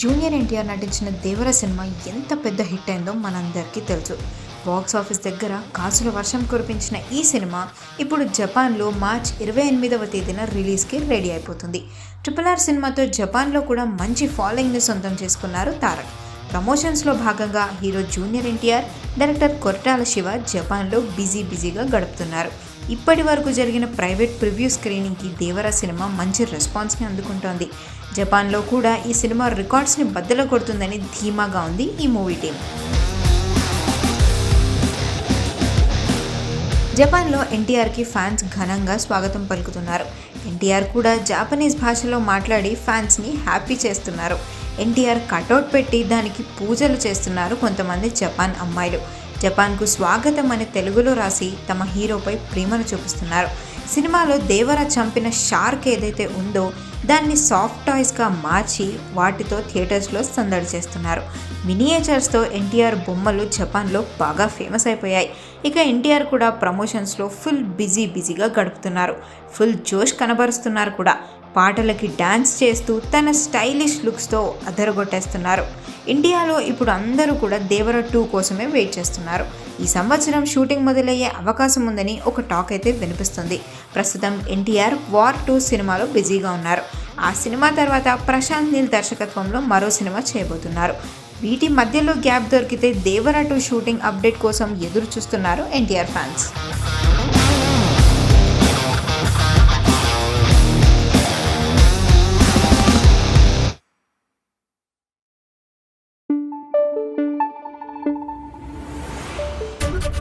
Junior NTR నటించిన దేవర cinema ఎంత పెద్ద హిట్ అయిందో మనందరికీ తెలుసు. బాక్స్ ఆఫీస్ దగ్గర కాసుల వర్షం కురిపించిన ఈ సినిమా ఇప్పుడు జపాన్లో మార్చ్ ఇరవై ఎనిమిదవ తేదీన రిలీజ్కి రెడీ అయిపోతుంది. ట్రిపుల్ ఆర్ సినిమాతో జపాన్లో కూడా మంచి ఫాలోయింగ్ని సొంతం చేసుకున్నారు తారక్. ప్రమోషన్స్లో భాగంగా hero junior NTR director Koratala Siva జపాన్లో బిజీ బిజీగా గడుపుతున్నారు. ఇప్పటి వరకు జరిగిన ప్రైవేట్ ప్రివ్యూ స్క్రీనింగ్కి దేవరా సినిమా మంచి రెస్పాన్స్ని అందుకుంటోంది. జపాన్లో కూడా ఈ సినిమా రికార్డ్స్ని బద్దలు కొడుతుందని ధీమాగా ఉంది ఈ మూవీ టీం. జపాన్లో ఎన్టీఆర్కి ఫ్యాన్స్ ఘనంగా స్వాగతం పలుకుతున్నారు. ఎన్టీఆర్ కూడా జాపనీస్ భాషలో మాట్లాడి ఫ్యాన్స్ని హ్యాపీ చేస్తున్నారు. ఎన్టీఆర్ కటౌట్ పెట్టి దానికి పూజలు చేస్తున్నారు కొంతమంది జపాన్ అమ్మాయిలు. జపాన్కు స్వాగతం అని తెలుగులో రాసి తమ హీరోపై ప్రేమను చూపిస్తున్నారు. సినిమాలో దేవర చంపిన షార్క్ ఏదైతే ఉందో దాన్ని సాఫ్ట్ టాయ్స్గా మార్చి వాటితో థియేటర్స్లో సందడి చేస్తున్నారు. మినియేచర్స్తో ఎన్టీఆర్ బొమ్మలు జపాన్లో బాగా ఫేమస్ అయిపోయాయి. ఇక ఎన్టీఆర్ కూడా ప్రమోషన్స్లో ఫుల్ బిజీ బిజీగా గడుపుతున్నారు. ఫుల్ జోష్ కనబరుస్తున్నారు కూడా. పాటలకి డ్యాన్స్ చేస్తూ తన స్టైలిష్ లుక్స్తో అదరగొట్టేస్తున్నారు. ఇండియాలో ఇప్పుడు అందరూ కూడా దేవర టూ కోసమే వెయిట్ చేస్తున్నారు. ఈ సంవత్సరం షూటింగ్ మొదలయ్యే అవకాశం ఉందని ఒక టాక్ అయితే వినిపిస్తుంది. ప్రస్తుతం ఎన్టీఆర్ వార్ టూ సినిమాలో బిజీగా ఉన్నారు. ఆ సినిమా తర్వాత ప్రశాంత్ నీల్ దర్శకత్వంలో మరో సినిమా చేయబోతున్నారు. వీటి మధ్యలో గ్యాప్ దొరికితే దేవర టూ షూటింగ్ అప్డేట్ కోసం ఎదురు చూస్తున్నారు NTR fans.